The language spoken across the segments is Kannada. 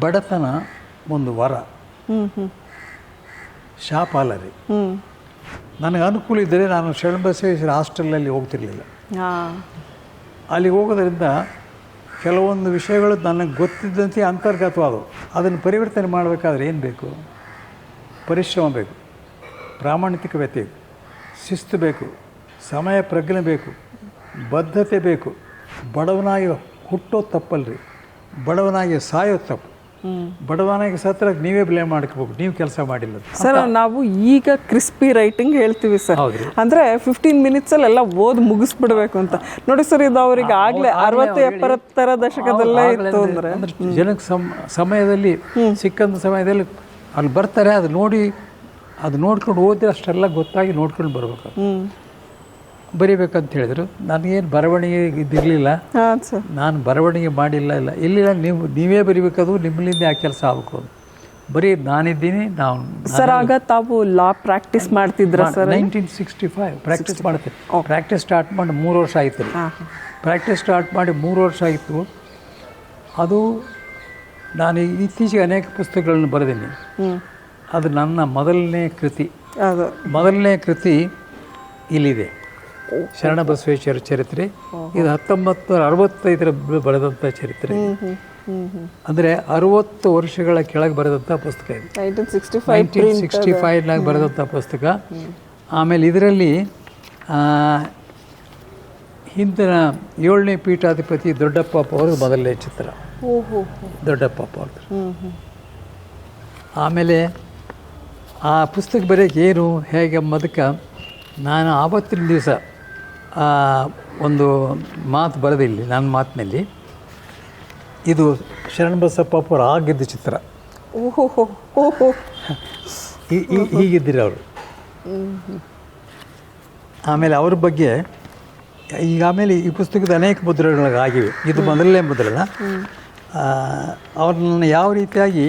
ಬಡತನ ಒಂದು ವರ. ಶಾಪಾಲರಿ ಶಾಪ ಅಲ್ಲ ರೀ ಹ್ಞೂ ನನಗೆ ಅನುಕೂಲ ಇದ್ದರೆ ನಾನು ಶರಣಬಸವೇಶ್ವರ ಹಾಸ್ಟೆಲಲ್ಲಿ ಹೋಗ್ತಿರ್ಲಿಲ್ಲ. ಅಲ್ಲಿ ಅಲ್ಲಿಗೆ ಹೋಗೋದ್ರಿಂದ ಕೆಲವೊಂದು ವಿಷಯಗಳು ನನಗೆ ಗೊತ್ತಿದ್ದಂತೆ ಅಂತರ್ಗತವಾದವು. ಅದನ್ನು ಪರಿವರ್ತನೆ ಮಾಡಬೇಕಾದ್ರೆ ಏನು ಬೇಕು? ಪರಿಶ್ರಮ ಬೇಕು. ಪ್ರಾಮಾಣಿಕ ಬೇಕು. ಶಿಸ್ತು ಬೇಕು. ಸಮಯ ಪ್ರಜ್ಞೆ ಬೇಕು. ಬದ್ಧತೆ ಬೇಕು. ಬಡವನಾಗಿ ಹುಟ್ಟೋ ತಪ್ಪಲ್ರಿ. ಬಡವನಾಗಿ ಸಾಯೋ ತಪ್ಪು. ಬಡವನಾಗಿ ಸತ್ರ ನೀವೇ ಬ್ಲೇಮ್ ಮಾಡ್ಕೋಬೇಕು. ನೀವು ಕೆಲಸ ಮಾಡಿಲ್ಲ ಸರ್ ನಾವು ಈಗ ಕ್ರಿಸ್ಪಿ ರೈಟಿಂಗ್ ಹೇಳ್ತೀವಿ ಸರ್. ಅಂದ್ರೆ ಫಿಫ್ಟೀನ್ ಮಿನಿಟ್ಸ್ ಅಲ್ಲಿ ಎಲ್ಲ ಓದ್ ಮುಗಿಸ್ಬಿಡ್ಬೇಕು ಅಂತ. ನೋಡಿ ಸರ್ ಇದು ಅವ್ರಿಗೆ ಆಗ್ಲೇ ಅರವತ್ತು ಎಪ್ಪತ್ತರ ದಶಕದಲ್ಲೇ ಇತ್ತು ಅಂದ್ರೆ. ಅಂದ್ರೆ ಜನಕ್ಕೆ ಸಮ ಸಮಯದಲ್ಲಿ ಸಿಕ್ಕಂಥ ಸಮಯದಲ್ಲಿ ಅಲ್ಲಿ ಬರ್ತಾರೆ ಅದು ನೋಡಿ ಅದು ನೋಡ್ಕೊಂಡು ಓದಿ ಅಷ್ಟೆಲ್ಲ ಗೊತ್ತಾಗಿ ನೋಡ್ಕೊಂಡು ಬರ್ಬೇಕು. ಬರಿಬೇಕಂತ ಹೇಳಿದ್ರು. ನನಗೇನು ಬರವಣಿಗೆ ಇದಿರಲಿಲ್ಲ ನಾನು ಬರವಣಿಗೆ ಮಾಡಿಲ್ಲ ಇಲ್ಲ. ಇಲ್ಲ ನೀವು ನೀವೇ ಬರಿಬೇಕದು ನಿಮ್ಮಲ್ಲಿಂದ ಆ ಕೆಲಸ ಆಗಬೇಕು. ಬರೀ ನಾನಿದ್ದೀನಿ ನಾವು ಸರ್ ಆಗ ತಾವು ಲಾ ಪ್ರಾಕ್ಟೀಸ್ ಮಾಡ್ತಿದ್ರ sir? Nineteen sixty five practice ಮಾಡ್ತೀನಿ. ಪ್ರಾಕ್ಟೀಸ್ ಸ್ಟಾರ್ಟ್ ಮಾಡಿ ಮೂರು ವರ್ಷ ಆಯಿತು ಪ್ರಾಕ್ಟೀಸ್ ಸ್ಟಾರ್ಟ್ ಮಾಡಿ ಮೂರು ವರ್ಷ ಆಯಿತು. ಅದು ನಾನು ಇತ್ತೀಚೆಗೆ ಅನೇಕ ಪುಸ್ತಕಗಳನ್ನು ಬರೆದೀನಿ. ಅದು ನನ್ನ ಮೊದಲನೇ ಕೃತಿ. ಅದು. ಮೊದಲನೇ ಕೃತಿ ಇಲ್ಲಿದೆ. ಶರಣ ಬಸವೇಶ್ವರ ಚರಿತ್ರೆ. ಇದು ಹತ್ತೊಂಬತ್ತು ನೂರ ಅರವತ್ತೈದರ ಬರೆದಂಥ ಚರಿತ್ರೆ. ಅಂದರೆ ಅರವತ್ತು ವರ್ಷಗಳ ಕೆಳಗೆ ಬರೆದಂಥ ಪುಸ್ತಕ ಇದು. ನೈನ್ಟೀನ್ ಸಿಕ್ಸ್ಟಿ ಫೈವ್ನಾಗ ಬರೆದಂಥ ಪುಸ್ತಕ. ಆಮೇಲೆ ಇದರಲ್ಲಿ ಹಿಂದಿನ ಏಳನೇ ಪೀಠಾಧಿಪತಿ ದೊಡ್ಡಪ್ಪ ಅವರು ಮೊದಲನೇ ಚಿತ್ರ. ದೊಡ್ಡಪ್ಪ ಅವ್ರದ್ದು. ಆಮೇಲೆ ಆ ಪುಸ್ತಕ ಬರೆಯೋಕೆ ಏನು ಹೇಗೆ ಮದಕ ನಾನು ಆವತ್ತಿನ ದಿವಸ ಒಂದು ಮಾತು ಬರೆದಿಲ್ಲಿ ನನ್ನ ಮಾತಿನಲ್ಲಿ. ಇದು ಶರಣಬಸಪ್ಪ ಅವ್ರು ಆಗಿದ್ದ ಚಿತ್ರ. ಓಹೋ ಹೀಗಿದ್ದರು ಅವರು. ಆಮೇಲೆ ಅವ್ರ ಬಗ್ಗೆ ಈಗ ಆಮೇಲೆ ಈ ಪುಸ್ತಕದ ಅನೇಕ ಆಗಿವೆ. ಇದು ಮೊದಲನೇ ಮುದ್ರಣ ಅವ್ರನ್ನ ಯಾವ ರೀತಿಯಾಗಿ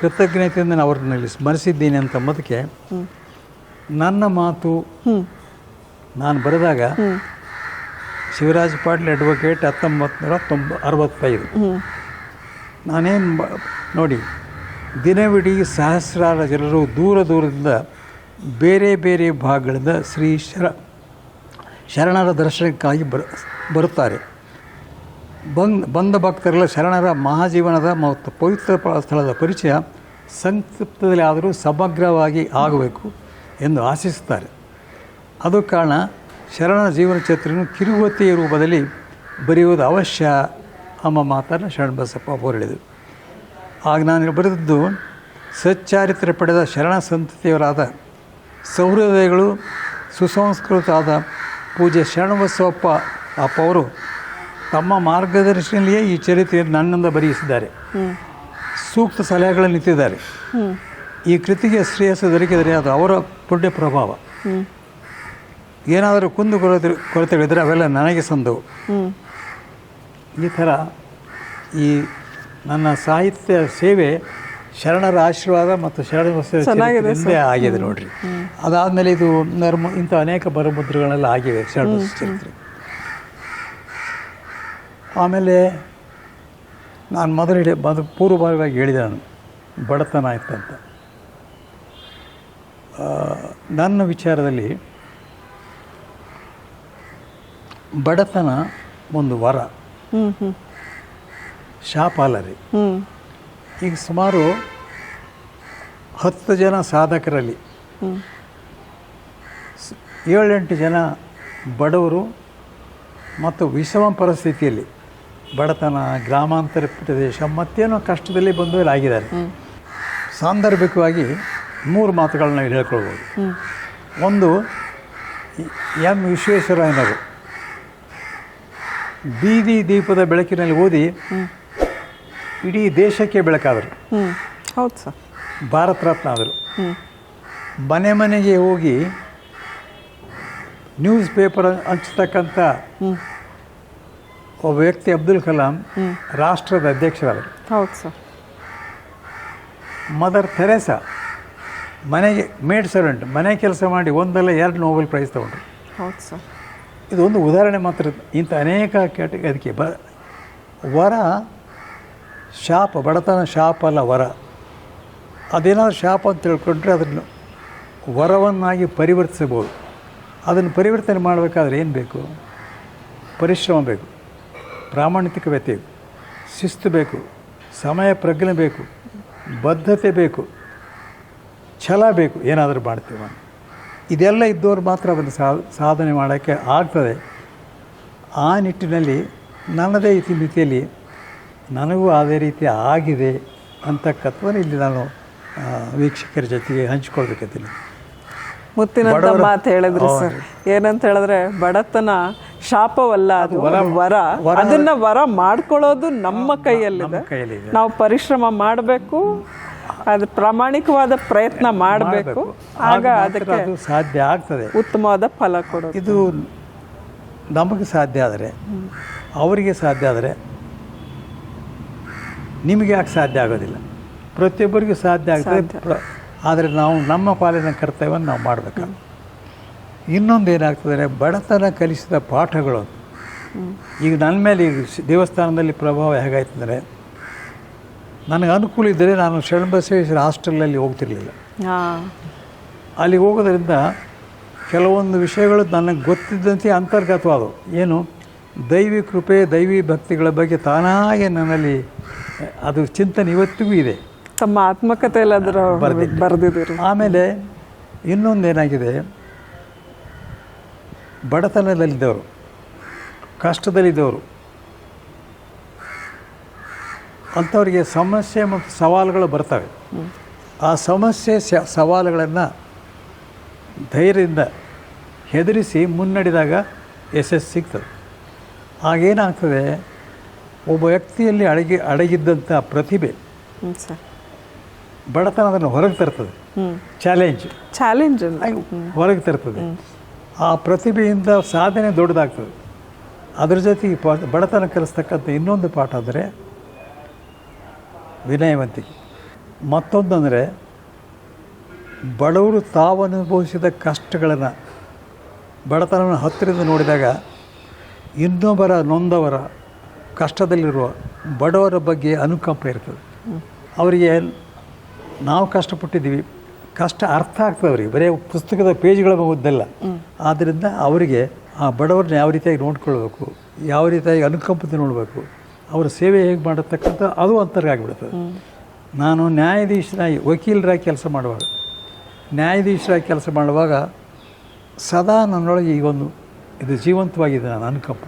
ಕೃತಜ್ಞತೆಯಿಂದ ನಾನು ಅವ್ರನ್ನಲ್ಲಿ ಸ್ಮರಿಸಿದ್ದೀನಿ ಅಂತ ಮೊದಕ್ಕೆ ನನ್ನ ಮಾತು ನಾನು ಬರೆದಾಗ ಶಿವರಾಜ್ ಪಾಟೀಲ್ ಅಡ್ವೊಕೇಟ್ ಹತ್ತೊಂಬತ್ತು ನೂರ ತೊಂಬ ಅರವತ್ತೈದು ನಾನೇನು ನೋಡಿ ದಿನವಿಡೀ ಸಹಸ್ರಾರು ಜನರು ದೂರ ದೂರದಿಂದ ಬೇರೆ ಬೇರೆ ಭಾಗಗಳಿಂದ ಶ್ರೀ ಶರ ಶರಣರ ದರ್ಶನಕ್ಕಾಗಿ ಬರ ಬರುತ್ತಾರೆ. ಬಂದ್ ಬಂದ ಭಕ್ತರೆಲ್ಲ ಶರಣರ ಮಹಾಜೀವನದ ಮತ್ತು ಪವಿತ್ರ ಸ್ಥಳದ ಪರಿಚಯ ಸಂಕ್ಷಿಪ್ತದಲ್ಲಿ ಆದರೂ ಸಮಗ್ರವಾಗಿ ಆಗಬೇಕು ಎಂದು ಆಶಿಸುತ್ತಾರೆ. ಅದು ಕಾರಣ ಶರಣ ಜೀವನ ಚರಿತ್ರೆಯನ್ನು ಕಿರುವತಿಯ ರೂಪದಲ್ಲಿ ಬರೆಯುವುದು ಅವಶ್ಯ ಅಮ್ಮ ಮಾತನ್ನು ಶರಣಬಸಪ್ಪ ಅವರು ಹೇಳಿದರು. ಆಗ ನಾನು ಬರೆದದ್ದು ಸಚ್ಚಾರಿತ್ರ್ಯ ಪಡೆದ ಶರಣ ಸಂತತಿಯವರಾದ ಸೌಹೃದಯಗಳು ಸುಸಂಸ್ಕೃತ ಆದ ಪೂಜ್ಯ ಶರಣಬಸವಪ್ಪ ಅಪ್ಪ ಅವರು ತಮ್ಮ ಮಾರ್ಗದರ್ಶನದಲ್ಲಿಯೇ ಈ ಚರಿತ್ರೆಯನ್ನು ನನ್ನಿಂದ ಬರೆಯಿಸಿದ್ದಾರೆ. ಸೂಕ್ತ ಸಲಹೆಗಳನ್ನು ನಿಂತಿದ್ದಾರೆ. ಈ ಕೃತಿಗೆ ಶ್ರೇಯಸ್ಸು ದೊರಕಿದರೆ ಅದು ಅವರ ಪುಣ್ಯ ಪ್ರಭಾವ. ಏನಾದರೂ ಕುಂದು ಕೊರತೆ ಕೊರತೆಗಳಿದ್ರೆ ಅವೆಲ್ಲ ನನಗೆ ಸಂದವು ಈ ಥರ ಈ ನನ್ನ ಸಾಹಿತ್ಯ ಸೇವೆ ಶರಣರ ಆಶೀರ್ವಾದ ಮತ್ತು ಶರಣ ಆಗಿದೆ ನೋಡ್ರಿ. ಅದಾದಮೇಲೆ ಇದು ನರ್ಮ ಇಂಥ ಅನೇಕ ಬರಮುದ್ರಗಳೆಲ್ಲ ಆಗಿವೆ ಶರಣ ಚರಿತ್ರೆ. ಆಮೇಲೆ ನಾನು ಮೊದಲು ಹೇಳಿ ಮೊದಲು ಪೂರ್ವಭಾವಿಯಾಗಿ ಹೇಳಿದೆ ನಾನು ಬಡತನ ಆ, ನನ್ನ ವಿಚಾರದಲ್ಲಿ ಬಡತನ ಒಂದು ವರ. ಶಾಪಾಲರಿ. ಈಗ ಸುಮಾರು ಹತ್ತು ಜನ ಸಾಧಕರಲ್ಲಿ ಏಳೆಂಟು ಜನ ಬಡವರು ಮತ್ತು ವಿಷಮ ಪರಿಸ್ಥಿತಿಯಲ್ಲಿ ಬಡತನ ಗ್ರಾಮಾಂತರ ಪ್ರದೇಶ ಮತ್ತೇನೋ ಕಷ್ಟದಲ್ಲಿ ಬಂದು ಇಲ್ಲಿ ಆಗಿದ್ದಾರೆ ಸಾಂದರ್ಭಿಕವಾಗಿ ಮೂರು ಮಾತುಗಳನ್ನ ಹೇಳ್ಕೊಳ್ಬೋದು. ಒಂದು ಎಂ ವಿಶ್ವೇಶ್ವರಯ್ಯನವರು. ಬೀದಿ ದೀಪದ ಬೆಳಕಿನಲ್ಲಿ ಓದಿ ಇಡೀ ದೇಶಕ್ಕೆ ಬೆಳಕಾದರು. ಹೌದು ಸರ್. ಭಾರತ ರತ್ನ ಆದರು. ಮನೆ ಮನೆಗೆ ಹೋಗಿ ನ್ಯೂಸ್ ಪೇಪರ್ ಹಂಚತಕ್ಕಂಥ ಒಬ್ಬ ವ್ಯಕ್ತಿ ಅಬ್ದುಲ್ ಕಲಾಂ ರಾಷ್ಟ್ರದ ಅಧ್ಯಕ್ಷರಾದರು. ಹೌದು ಸರ್. ಮದರ್ ಥೆರೇಸಾ ಮನೆಗೆ ಮೇಡ್ ಸರ್ವೆಂಟ್ ಮನೆ ಕೆಲಸ ಮಾಡಿ ಒಂದಲ್ಲ ಎರಡು ನೋಬೆಲ್ ಪ್ರೈಸ್ ತಗೊಂಡ್ರು. ಹೌದು ಸರ್. ಇದೊಂದು ಉದಾಹರಣೆ ಮಾತ್ರ. ಇಂಥ ಅನೇಕ ಕ್ಯಾಟಗಿ, ಅದಕ್ಕೆ ಬ, ವರ, ಶಾಪ, ಬಡತನ ಶಾಪ ಅಲ್ಲ ವರ. ಅದೇನಾದ್ರು ಶಾಪ ಅಂತ ತಿಳ್ಕೊಂಡ್ರೆ ಅದನ್ನು ವರವನ್ನಾಗಿ ಪರಿವರ್ತಿಸಬಹುದು. ಅದನ್ನು ಪರಿವರ್ತನೆ ಮಾಡಬೇಕಾದ್ರೆ ಏನು ಬೇಕು? ಪರಿಶ್ರಮ ಬೇಕು. ಪ್ರಾಮಾಣಿಕ ಬೇಕು. ಶಿಸ್ತು ಬೇಕು. ಸಮಯ ಪ್ರಜ್ಞೆ ಬೇಕು. ಬದ್ಧತೆ ಬೇಕು. ಛಲ ಬೇಕು. ಏನಾದರೂ ಮಾಡ್ತೀವಿ. ಇದೆಲ್ಲ ಇದ್ದವ್ರು ಮಾತ್ರ ಅದನ್ನು ಸಾ- ಸಾಧನೆ ಮಾಡೋಕ್ಕೆ ಆಗ್ತದೆ. ಆ ನಿಟ್ಟಿನಲ್ಲಿ ನನ್ನದೇ ಇತಿಮಿತಿಯಲ್ಲಿ ನನಗೂ ಅದೇ ರೀತಿ ಆಗಿದೆ ಅಂತಕ್ಕಂಥವನ್ನು ಇಲ್ಲಿ ನಾನು ವೀಕ್ಷಕರ ಜೊತೆಗೆ ಹಂಚ್ಕೊಳ್ಬೇಕಂತೀನಿ ಮುತ್ತಿನ ಮಾತು ಹೇಳಿದ್ರು ಸರ್. ಏನಂತ ಹೇಳಿದ್ರೆ ಬಡತನ ಶಾಪವಲ್ಲ ಅದು ವರ- ಅದನ್ನ ವರ ಮಾಡ್ಕೊಳ್ಳೋದು ನಮ್ಮ ಕೈಯಲ್ಲಿದೆ. ನಾವು ಪರಿಶ್ರಮ ಮಾಡಬೇಕು ಅದು ಪ್ರಾಮಾಣಿಕವಾದ ಪ್ರಯತ್ನ ಮಾಡಬೇಕು. ಆಗ ಅದಕ್ಕೆ ಅದು ಸಾಧ್ಯ ಆಗ್ತದೆ. ಉತ್ತಮವಾದ ಫಲ ಕೊಡೋದು ಇದು ನಮಗೆ ಸಾಧ್ಯ ಆದರೆ ಅವರಿಗೆ ಸಾಧ್ಯ ಆದರೆ ನಿಮಗೆ ಯಾಕೆ ಸಾಧ್ಯ ಆಗೋದಿಲ್ಲ? ಪ್ರತಿಯೊಬ್ಬರಿಗೂ ಸಾಧ್ಯ ಆಗ್ತದೆ. ಆದರೆ ನಾವು ನಮ್ಮ ಪಾಲಿನ ಕರ್ತವ್ಯವನ್ನು ನಾವು ಮಾಡಬೇಕು? ಇನ್ನೊಂದು ಏನಾಗ್ತದೆ ಬಡತನ ಕಲಿಸಿದ ಪಾಠಗಳು. ಈಗ ನನ್ನ ಮೇಲೆ ಈಗ ದೇವಸ್ಥಾನದಲ್ಲಿ ಪ್ರಭಾವ ಹೇಗಾಯ್ತಂದರೆ ನನಗೆ ಅನುಕೂಲ ಇದ್ದರೆ ನಾನು ಶರಣಬಸವೇಶ್ವರ ಹಾಸ್ಟೆಲಲ್ಲಿ ಹೋಗ್ತಿರ್ಲಿಲ್ಲ. ಹಾ. ಅಲ್ಲಿಗೆ ಹೋಗೋದ್ರಿಂದ ಕೆಲವೊಂದು ವಿಷಯಗಳು ನನಗೆ ಗೊತ್ತಿದ್ದಂತೆ ಅಂತರ್ಗತವಾದವು. ಏನು? ದೈವಿ ಕೃಪೆ ದೈವಿ ಭಕ್ತಿಗಳ ಬಗ್ಗೆ ತಾನಾಗೆ ನನ್ನಲ್ಲಿ ಅದು ಚಿಂತನೆ ಇವತ್ತಿಗೂ ಇದೆ. ತಮ್ಮ ಆತ್ಮಕಥೆಯಲ್ಲಿ ಅದರ ಬರೆದಿದ್ದೀರಿ. ಆಮೇಲೆ ಇನ್ನೊಂದೇನಾಗಿದೆ ಬಡತನದಲ್ಲಿದ್ದವರು ಕಷ್ಟದಲ್ಲಿದ್ದವರು ಅಂಥವರಿಗೆ ಸಮಸ್ಯೆ ಮತ್ತು ಸವಾಲುಗಳು ಬರ್ತವೆ. ಆ ಸಮಸ್ಯೆ ಸ- ಸವಾಲುಗಳನ್ನು ಧೈರ್ಯದಿಂದ ಹೆದರಿಸಿ ಮುನ್ನಡೆದಾಗ ಯಶಸ್ಸು ಸಿಗ್ತದೆ. ಆಗೇನಾಗ್ತದೆ ಒಬ್ಬ ವ್ಯಕ್ತಿಯಲ್ಲಿ ಅಡಗಿ ಅಡಗಿದ್ದಂಥ ಪ್ರತಿಭೆ ಬಡತನ ಅದನ್ನು ಹೊರಗೆ ತರ್ತದೆ. ಚಾಲೆಂಜ್. ಚಾಲೆಂಜ್ ಹೊರಗೆ ತರ್ತದೆ. ಆ ಪ್ರತಿಭೆಯಿಂದ ಸಾಧನೆ ದೊಡ್ಡದಾಗ್ತದೆ. ಅದ್ರ ಜೊತೆಗೆ ಬಡತನ ಕಲಿಸ್ತಕ್ಕಂಥ ಇನ್ನೊಂದು ಪಾಠ ಅಂದರೆ ವಿನಯವಂತಿಕೆ ಮತ್ತೊಂದಂದರೆ ಬಡವರು ತಾವು ಅನುಭವಿಸಿದ ಕಷ್ಟಗಳನ್ನು ಬಡತನವನ್ನು ಹತ್ತಿರದಿಂದ ನೋಡಿದಾಗ ಇನ್ನೊಬ್ಬರ ನೊಂದವರ ಕಷ್ಟದಲ್ಲಿರುವ ಬಡವರ ಬಗ್ಗೆ ಅನುಕಂಪ ಇರ್ತದೆ. ಅವರಿಗೆ ನಾವು ಕಷ್ಟಪಟ್ಟಿದ್ದೀವಿ ಕಷ್ಟ ಅರ್ಥ ಆಗ್ತದೆ ಅವರಿಗೆ. ಬರೀ ಪುಸ್ತಕದ ಪೇಜ್ಗಳ ಓದ್ದಲ್ಲ ಆದ್ದರಿಂದ ಅವರಿಗೆ ಆ ಬಡವರನ್ನ ಯಾವ ರೀತಿಯಾಗಿ ನೋಡ್ಕೊಳ್ಬೇಕು ಯಾವ ರೀತಿಯಾಗಿ ಅನುಕಂಪತೆ ನೋಡಬೇಕು ಅವರ ಸೇವೆ ಹೇಗೆ ಮಾಡತಕ್ಕಂಥ ಅದು ಅಂತರ್ಗ ಆಗಿಬಿಡ್ತದೆ ನಾನು ನ್ಯಾಯಾಧೀಶರಾಗಿ ವಕೀಲರಾಗಿ ಕೆಲಸ ಮಾಡುವಾಗ ನ್ಯಾಯಾಧೀಶರಾಗಿ ಕೆಲಸ ಮಾಡುವಾಗ ಸದಾ ನನ್ನೊಳಗೆ ಈ ಒಂದು ಇದು ಜೀವಂತವಾಗಿದೆ ನಾನು ಅನುಕಂಪ.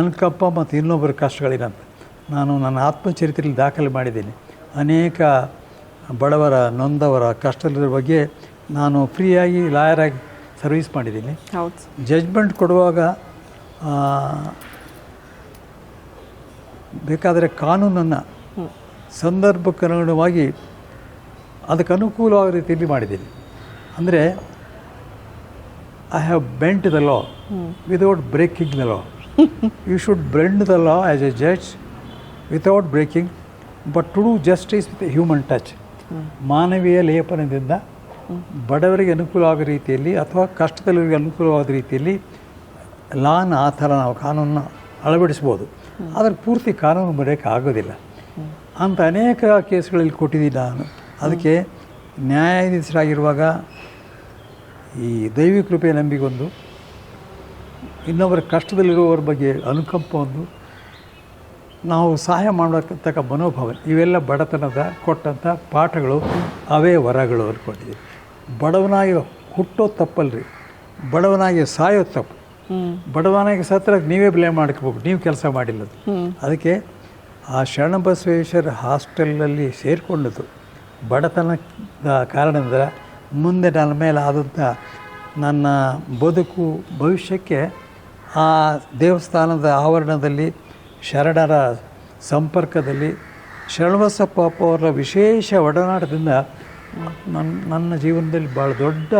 ಅನುಕಂಪ ಮತ್ತು ಇನ್ನೊಬ್ಬರ ಕಷ್ಟಗಳಿರಂತೆ ನಾನು ನನ್ನ ಆತ್ಮಚರಿತ್ರೆಯಲ್ಲಿ ದಾಖಲೆ ಮಾಡಿದ್ದೀನಿ. ಅನೇಕ ಬಡವರ ನೊಂದವರ ಕಷ್ಟದ ಬಗ್ಗೆ ನಾನು ಫ್ರೀಯಾಗಿ ಲಾಯರಾಗಿ ಸರ್ವಿಸ್ ಮಾಡಿದ್ದೀನಿ. ಜಜ್ಮೆಂಟ್ ಕೊಡುವಾಗ ಬೇಕಾದರೆ ಕಾನೂನನ್ನು ಸಂದರ್ಭಕ್ಕನುಗುಣವಾಗಿ ಅದಕ್ಕೆ ಅನುಕೂಲವಾದ ರೀತಿಯಲ್ಲಿ ಮಾಡಿದ್ದೀನಿ. ಅಂದರೆ I have bent the law without breaking the law you should bend the law as a judge without breaking but to do justice with human touch ಮಾನವೀಯ ಲೇಪನದಿಂದ ಬಡವರಿಗೆ ಅನುಕೂಲ ಆಗೋ ರೀತಿಯಲ್ಲಿ ಅಥವಾ ಕಷ್ಟದಲ್ಲಿವರಿಗೆ ಅನುಕೂಲವಾದ ರೀತಿಯಲ್ಲಿ ಲಾನ ಆ ಥರ ನಾವು ಕಾನೂನನ್ನ ಅಳವಡಿಸ್ಬೋದು. ಆದರೆ ಪೂರ್ತಿ ಕಾನೂನು ಬರೆಯೋಕ್ಕೆ ಆಗೋದಿಲ್ಲ. ಅಂತ ಅನೇಕ ಕೇಸ್ಗಳಲ್ಲಿ ಕೊಟ್ಟಿದ್ದೀನಿ ನಾನು. ಅದಕ್ಕೆ ನ್ಯಾಯಾಧೀಶರಾಗಿರುವಾಗ ಈ ದೈವಿ ಕೃಪೆ ನಂಬಿಗೊಂದು, ಇನ್ನೊಬ್ಬರ ಕಷ್ಟದಲ್ಲಿರುವವರ ಬಗ್ಗೆ ಅನುಕಂಪ ಒಂದು, ನಾವು ಸಹಾಯ ಮಾಡತಕ್ಕ ಮನೋಭಾವ ಇವೆಲ್ಲ ಬಡತನದ ಕೊಟ್ಟಂಥ ಪಾಠಗಳು, ಅವೇ ವರಗಳು ಅಂದ್ಕೊಂಡಿದ್ದೀವಿ ಬಡವನಾಗಿ ಹುಟ್ಟೋದು ತಪ್ಪಲ್ರಿ. ಬಡವನಾಗಿ ಸಾಯೋ ತಪ್ಪು. ಬಡವನಾಗಿ ಸತ್ರ ನೀವೇ ಬ್ಲೇಮ್ ಮಾಡ್ಕೋಬೇಕು, ನೀವು ಕೆಲಸ ಮಾಡಿಲ್ಲ ಅದು. ಅದಕ್ಕೆ ಆ ಶರಣ ಬಸವೇಶ್ವರ ಹಾಸ್ಟೆಲ್ನಲ್ಲಿ ಸೇರಿಕೊಂಡದ್ದು ಬಡತನದ ಕಾರಣದಿಂದ ಮುಂದೆ ನನ್ನ ಮೇಲೆ ಆದಂಥ ನನ್ನ ಬದುಕು, ಭವಿಷ್ಯಕ್ಕೆ ಆ ದೇವಸ್ಥಾನದ ಆವರಣದಲ್ಲಿ, ಶರಣರ ಸಂಪರ್ಕದಲ್ಲಿ ಶರಣಬಸಪ್ಪ ಅವರ ವಿಶೇಷ ಒಡನಾಟದಿಂದ ನನ್ನ ನನ್ನ ಜೀವನದಲ್ಲಿ ಭಾಳ ದೊಡ್ಡ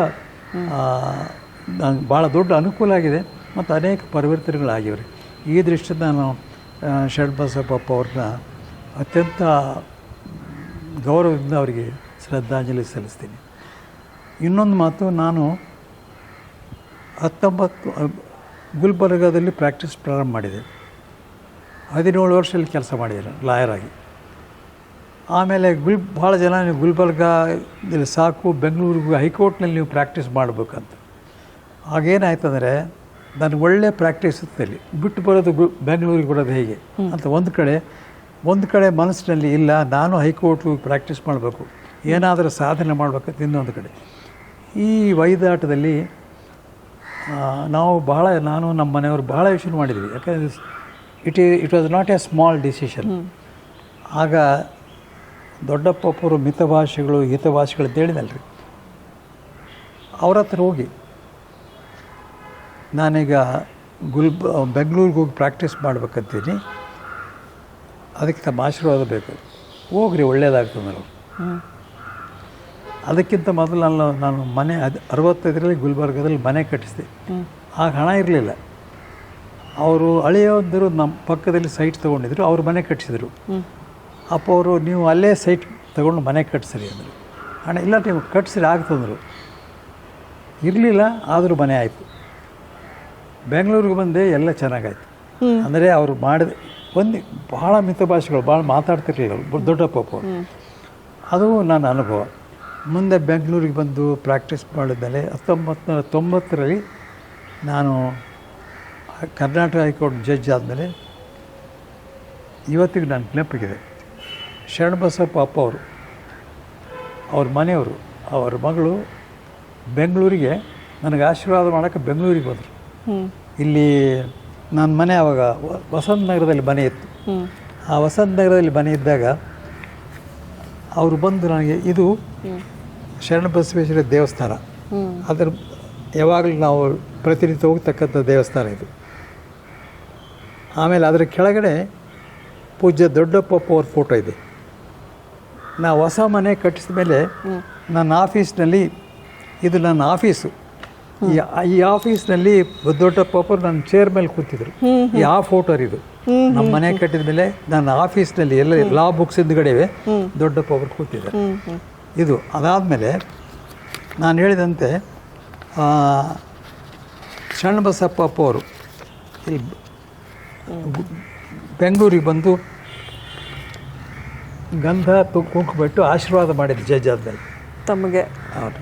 ಭಾಳ ದೊಡ್ಡ ಅನುಕೂಲ ಆಗಿದೆ ಮತ್ತು ಅನೇಕ ಪರಿವರ್ತನೆಗಳಾಗಿವೆ. ಈ ದೃಷ್ಟಿಯಿಂದ ನಾನು ಷಡ್ ಬಸಪ್ಪಪ್ಪ ಅವ್ರನ್ನ ಅತ್ಯಂತ ಗೌರವದಿಂದ ಅವರಿಗೆ ಶ್ರದ್ಧಾಂಜಲಿ ಸಲ್ಲಿಸ್ತೀನಿ. ಇನ್ನೊಂದು ಮಾತು, ನಾನು ಹತ್ತೊಂಬತ್ತು ಗುಲ್ಬರ್ಗದಲ್ಲಿ ಗುಲ್ಬರ್ಗಾದಲ್ಲಿ ಪ್ರಾಕ್ಟೀಸ್ ಪ್ರಾರಂಭ ಮಾಡಿದೆ. ಹದಿನೇಳು ವರ್ಷದಲ್ಲಿ ಕೆಲಸ ಮಾಡಿದೆ, ಲಾಯರ್ ಆಗಿ. ಆಮೇಲೆ ಗುಲ್ ಭಾಳ ಜನ ನೀವು ಗುಲ್ಬರ್ಗ ಇಲ್ಲಿ ಸಾಕು, ಬೆಂಗಳೂರಿಗೂ ಹೈಕೋರ್ಟ್ನಲ್ಲಿ ನೀವು ಪ್ರಾಕ್ಟೀಸ್ ಮಾಡಬೇಕಂತ. ಆಗೇನಾಯ್ತಂದರೆ ನನಗೆ ಒಳ್ಳೆ ಪ್ರಾಕ್ಟೀಸ್ ಇತ್ತಲ್ಲಿ ಬಿಟ್ಟು ಬರೋದು ಬೆಂಗಳೂರಿಗೆ ಬರೋದು ಹೇಗೆ? ಅಂತ ಒಂದು ಕಡೆ ಒಂದು ಕಡೆ ಮನಸ್ಸಿನಲ್ಲಿ ಇಲ್ಲ ನಾನು ಹೈಕೋರ್ಟ್ಗೆ ಪ್ರಾಕ್ಟೀಸ್ ಮಾಡಬೇಕು. ಏನಾದರೂ ಸಾಧನೆ ಮಾಡಬೇಕಂತ ಇನ್ನೊಂದು ಕಡೆ. ಈ ವೈದಾಟದಲ್ಲಿ ನಾವು ಬಹಳ ನಾನು ನಮ್ಮ ಮನೆಯವರು ಬಹಳ ಯೋಚನೆ ಮಾಡಿದ್ವಿ. ಯಾಕಂದರೆ ಇಟ್ ಈ it was not a small decision ಆಗ ದೊಡ್ಡಪ್ಪರು ಮಿತಭಾಷೆಗಳು ಹಿತಭಾಷೆಗಳು ಅಂತ ಹೇಳಿದಲ್ರಿ ಅವ್ರ ಹತ್ರ ಹೋಗಿ. ನಾನೀಗ ಗುಲ್ ಬೆಂಗಳೂರಿಗೆ ಹೋಗಿ ಪ್ರಾಕ್ಟೀಸ್ ಮಾಡ್ಬೇಕಂತೀನಿ. ಅದಕ್ಕೆ ತಮ್ಮ ಆಶೀರ್ವಾದ ಬೇಕು. ಹೋಗ್ರಿ ಒಳ್ಳೇದಾಗ್ತದೆ ಅವರು ಅದಕ್ಕಿಂತ ಮೊದಲು ನಾನು ನಾನು ಮನೆ ಅದು ಅರವತ್ತೈದರಲ್ಲಿ ಗುಲ್ಬರ್ಗದಲ್ಲಿ ಮನೆ ಕಟ್ಟಿಸಿದೆ. ಆಗ ಹಣ ಇರಲಿಲ್ಲ. ಅವರು ಹಳೆಯಂದರು ನಮ್ಮ ಪಕ್ಕದಲ್ಲಿ ಸೈಟ್ ತೊಗೊಂಡಿದ್ರು ಅವರು ಮನೆ ಕಟ್ಟಿಸಿದರು. ಅಪ್ಪ ಅವರು ನೀವು ಅಲ್ಲೇ ಸೈಟ್ ತೊಗೊಂಡು ಮನೆ ಕಟ್ಟಿಸ್ರಿ ಅಂದರು. ಹಣ ಇಲ್ಲ ನೀವು ಕಟ್ಸಿರಿ ಆಗ್ತಂದರು ಇರಲಿಲ್ಲ ಆದರೂ ಮನೆ ಆಯಿತು. ಬೆಂಗಳೂರಿಗೆ ಬಂದೆ ಎಲ್ಲ ಚೆನ್ನಾಗಾಯ್ತು. ಅಂದರೆ ಅವರು ಮಾಡಿದ ಒಂದು ಭಾಳ ಮಿತಭಾಷೆಗಳು ಭಾಳ ಮಾತಾಡ್ತಿರ್ಲಿಲ್ಲ ದೊಡ್ಡ ಪಾಪ ಅದು ನನ್ನ ಅನುಭವ. ಮುಂದೆ ಬೆಂಗಳೂರಿಗೆ ಬಂದು ಪ್ರಾಕ್ಟೀಸ್ ಮಾಡಿದ್ಮೇಲೆ ಹತ್ತೊಂಬತ್ತು ತೊಂಬತ್ತರಲ್ಲಿ ನಾನು ಕರ್ನಾಟಕ ಹೈಕೋರ್ಟ್ ಜಡ್ಜ್ ಆದಮೇಲೆ ಇವತ್ತಿಗೆ ನಾನು ನೆನಪಿಗಿದೆ. ಶರಣಬಸಪ್ಪ ಅಪ್ಪ ಅವರು, ಅವ್ರ ಮನೆಯವರು, ಅವ್ರ ಮಗಳು ಬೆಂಗಳೂರಿಗೆ ನನಗೆ ಆಶೀರ್ವಾದ ಮಾಡೋಕ್ಕೆ ಬೆಂಗಳೂರಿಗೆ ಬಂದರು. ಇಲ್ಲಿ ನನ್ನ ಮನೆ ಅವಾಗ ವಸಂತ ನಗರದಲ್ಲಿ ಮನೆ ಇತ್ತು. ಆ ವಸಂತ ನಗರದಲ್ಲಿ ಮನೆ ಇದ್ದಾಗ ಅವರು ಬಂದು ನನಗೆ ಇದು ಶರಣಬಸವೇಶ್ವರ ದೇವಸ್ಥಾನ. ಹ್ಮ್ ಅದರ ಯಾವಾಗಲೂ ನಾವು ಪ್ರತಿನಿತ್ಯ ಹೋಗ್ತಕ್ಕಂಥ ದೇವಸ್ಥಾನ ಇದು. ಆಮೇಲೆ ಅದರ ಕೆಳಗಡೆ ಪೂಜ್ಯ ದೊಡ್ಡಪ್ಪಪ್ಪ ಅವ್ರ ಫೋಟೋ ಇದೆ. ನಾ ಹೊಸ ಮನೆ ಕಟ್ಟಿಸಿದ ಮೇಲೆ ನನ್ನ ಆಫೀಸ್ನಲ್ಲಿ ಇದು ನನ್ನ ಆಫೀಸು. ಈ ಈ ಆಫೀಸ್ನಲ್ಲಿ ಪಾಪರ್ ನನ್ನ ಚೇರ್ ಮೇಲೆ ಕೂತಿದ್ರು. ಯಾವ ಫೋಟೋ ಇದು? ನಮ್ಮ ಮನೆ ಕಟ್ಟಿದ ಮೇಲೆ ನನ್ನ ಆಫೀಸ್ನಲ್ಲಿ ಎಲ್ಲ ಲಾ ಬುಕ್ಸ್ ಹಿಂದ್ಗಡೆ ಇವೆ ದೊಡ್ಡಪ್ಪ ಅವರು ಕೂತಿದ್ದಾರೆ ಇದು ಅದಾದಮೇಲೆ ನಾನು ಹೇಳಿದಂತೆ ಶರಣಬಸಪ್ಪ ಅಪ್ಪ ಅವರು ಇಲ್ಲಿ ಬೆಂಗಳೂರಿಗೆ ಬಂದು ಗಂಧ ಕುಂಕುಮ ಆಶೀರ್ವಾದ ಮಾಡಿದ್ರು ಜಡ್ಜ್ ಆದಮೇಲೆ ತಮಗೆ. ಹೌದು.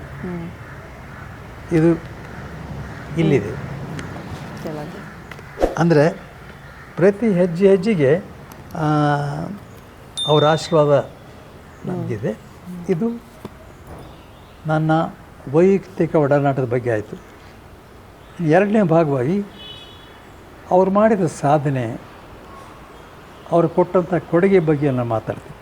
ಇದು ಇಲ್ಲಿದೆ. ಅಂದರೆ ಪ್ರತಿ ಹೆಜ್ಜೆ ಹೆಜ್ಜೆಗೆ ಅವರ ಆಶೀರ್ವಾದ ನಮಗಿದೆ. ಇದು ನನ್ನ ವೈಯಕ್ತಿಕ ಒಡನಾಟದ ಬಗ್ಗೆ ಆಯಿತು. ಎರಡನೇ ಭಾಗವಾಗಿ ಅವ್ರು ಮಾಡಿದ ಸಾಧನೆ, ಅವರು ಕೊಟ್ಟಂಥ ಕೊಡುಗೆ ಬಗ್ಗೆ ನಾನು ಮಾತಾಡ್ತೀನಿ.